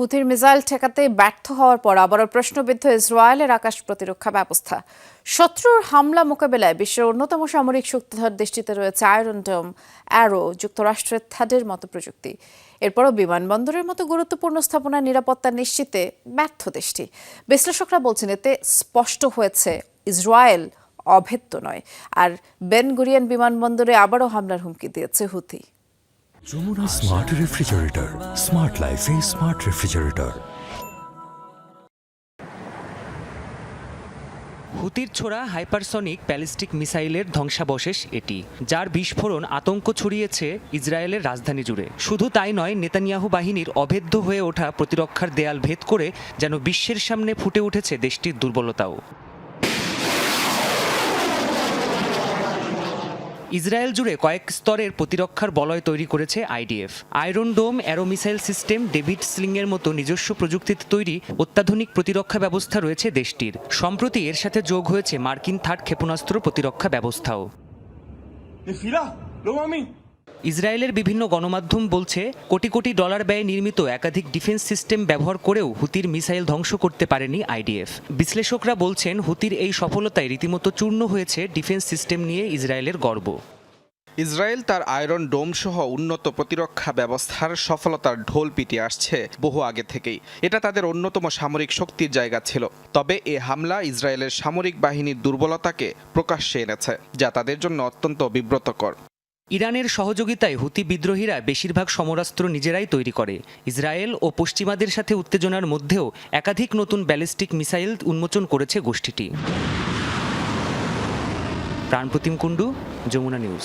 হুথির missile ঠেকাতে ব্যর্থ হওয়ার পর আবারও প্রশ্নবিদ্ধ ইসরায়েলের আকাশ প্রতিরক্ষা ব্যবস্থা। শত্রুর হামলা মোকাবেলায় বিশ্বের অন্যতম সামরিক শক্তিধর দেশটিতে রয়েছে আয়রন ডোম অ্যারো যুক্তরাষ্ট্রের থ্যাডের মতো প্রযুক্তি। এরপরও বিমানবন্দরের মতো গুরুত্বপূর্ণ স্থাপনার নিরাপত্তা নিশ্চিতে ব্যর্থ দেশটি। বিশ্লেষকরা বলছেন, এতে স্পষ্ট হয়েছে, ইসরায়েল অভেদ্য নয়। আর বেন গুরিয়ান বিমানবন্দরে আবারও হামলার হুমকি দিয়েছে Houthi. Jamuna smart refrigerator smart লাইফে স্মার্ট রেফ্রিজারেটর হুতির ছোড়া হাইপারসনিক ব্যালিস্টিক মিসাইলের ধ্বংসাবশেষ এটি, যার বিস্ফোরণ আতঙ্ক ছড়িয়েছে ইসরায়েলের রাজধানী জুড়ে। শুধু তাই নয়, নেতানিয়াহু বাহিনীর অভেদ্য হয়ে ওঠা প্রতিরক্ষার দেয়াল ভেদ করে যেন বিশ্বের সামনে ফুটে উঠেছে দেশটির দুর্বলতাও। ইসরায়েল জুড়ে কয়েক স্তরের প্রতিরক্ষার বলয় তৈরি করেছে IDF. Iron Dome, Arrow missile system, David স্লিংয়ের মতো নিজস্ব প্রযুক্তিতে তৈরি অত্যাধুনিক প্রতিরক্ষা ব্যবস্থা রয়েছে দেশটির। সম্প্রতি এর সাথে যোগ হয়েছে মার্কিন থার্ড ক্ষেপণাস্ত্র প্রতিরক্ষা ব্যবস্থাও। ইসরায়েলের বিভিন্ন গণমাধ্যম বলছে, কোটি কোটি ডলার ব্যয়ে নির্মিত একাধিক ডিফেন্স সিস্টেম ব্যবহার করেও হুতির মিসাইল ধ্বংস করতে পারেনি আইডিএফ। বিশ্লেষকরা বলছেন, হুতির এই সফলতায় রীতিমতো চূর্ণ হয়েছে ডিফেন্স সিস্টেম নিয়ে ইসরায়েলের গর্ব। ইসরায়েল তার আয়রন ডোম সহ উন্নত প্রতিরক্ষা ব্যবস্থার সফলতার ঢোল পিটিয়ে আসছে বহু আগে থেকেই। এটা তাদের অন্যতম সামরিক শক্তির জায়গা ছিল। তবে এ হামলা ইসরায়েলের সামরিক বাহিনীর দুর্বলতাকে প্রকাশ্যে এনেছে, যা তাদের জন্য অত্যন্ত বিব্রতকর। ইরানের সহযোগিতায় হুতি বিদ্রোহীরা বেশিরভাগ সমরাস্ত্র নিজেরাই তৈরি করে। ইসরায়েল ও পশ্চিমাদের সাথে উত্তেজনার মধ্যেও একাধিক নতুন ব্যালিস্টিক মিসাইল উন্মোচন করেছে গোষ্ঠীটি। প্রাণপ্রতিম কুণ্ডু, যমুনা নিউজ।